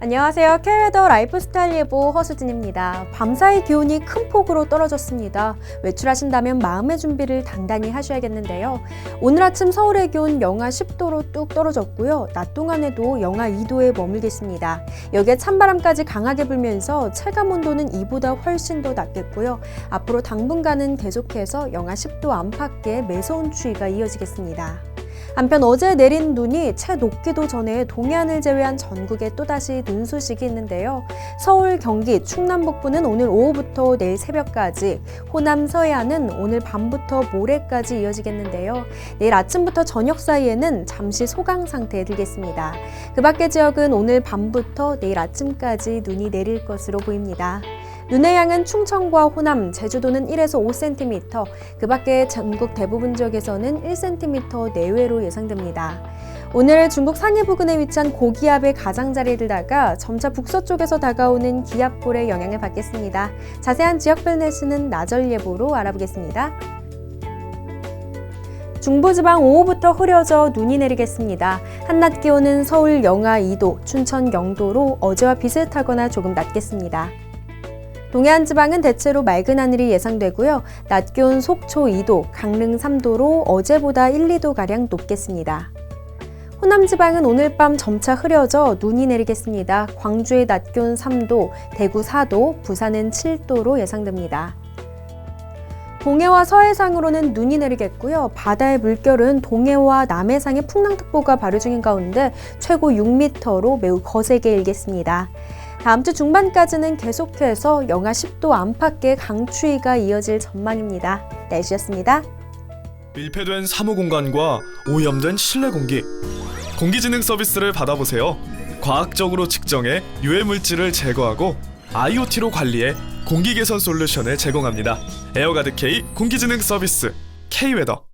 안녕하세요. 캐웨더 라이프스타일 예보 허수진입니다. 밤사이 기온이 큰 폭으로 떨어졌습니다. 외출하신다면 마음의 준비를 단단히 하셔야겠는데요. 오늘 아침 서울의 기온 영하 10도로 뚝 떨어졌고요. 낮 동안에도 영하 2도에 머물겠습니다. 여기에 찬바람까지 강하게 불면서 체감 온도는 이보다 훨씬 더 낮겠고요. 앞으로 당분간은 계속해서 영하 10도 안팎의 매서운 추위가 이어지겠습니다. 한편 어제 내린 눈이 채 녹기도 전에 동해안을 제외한 전국에 또다시 눈 소식이 있는데요. 서울, 경기, 충남 북부는 오늘 오후부터 내일 새벽까지, 호남, 서해안은 오늘 밤부터 모레까지 이어지겠는데요. 내일 아침부터 저녁 사이에는 잠시 소강 상태에 들겠습니다. 그 밖의 지역은 오늘 밤부터 내일 아침까지 눈이 내릴 것으로 보입니다. 눈의 양은 충청과 호남, 제주도는 1에서 5cm, 그 밖에 전국 대부분 지역에서는 1cm 내외로 예상됩니다. 오늘 중국 상해 부근에 위치한 고기압의 가장자리에 들다가 점차 북서쪽에서 다가오는 기압골의 영향을 받겠습니다. 자세한 지역별 날씨는 나절 예보로 알아보겠습니다. 중부지방 오후부터 흐려져 눈이 내리겠습니다. 한낮 기온은 서울 영하 2도, 춘천 영도로 어제와 비슷하거나 조금 낮겠습니다. 동해안 지방은 대체로 맑은 하늘이 예상되고요. 낮 기온 속초 2도, 강릉 3도로 어제보다 1, 2도 가량 높겠습니다. 호남 지방은 오늘 밤 점차 흐려져 눈이 내리겠습니다. 광주의 낮 기온 3도, 대구 4도, 부산은 7도로 예상됩니다. 동해와 서해상으로는 눈이 내리겠고요. 바다의 물결은 동해와 남해상에 풍랑특보가 발효 중인 가운데 최고 6m로 매우 거세게 일겠습니다. 다음 주 중반까지는 계속해서 영하 10도 안팎의 강추위가 이어질 전망입니다. 날씨였습니다. 밀폐된 사무 공간과 오염된 실내 공기. 공기진흥 서비스를 받아보세요. 과학적으로 측정해 유해 물질을 제거하고 IoT로 관리해 공기 개선 솔루션을 제공합니다. 에어가드 K 공기진흥 서비스 K웨더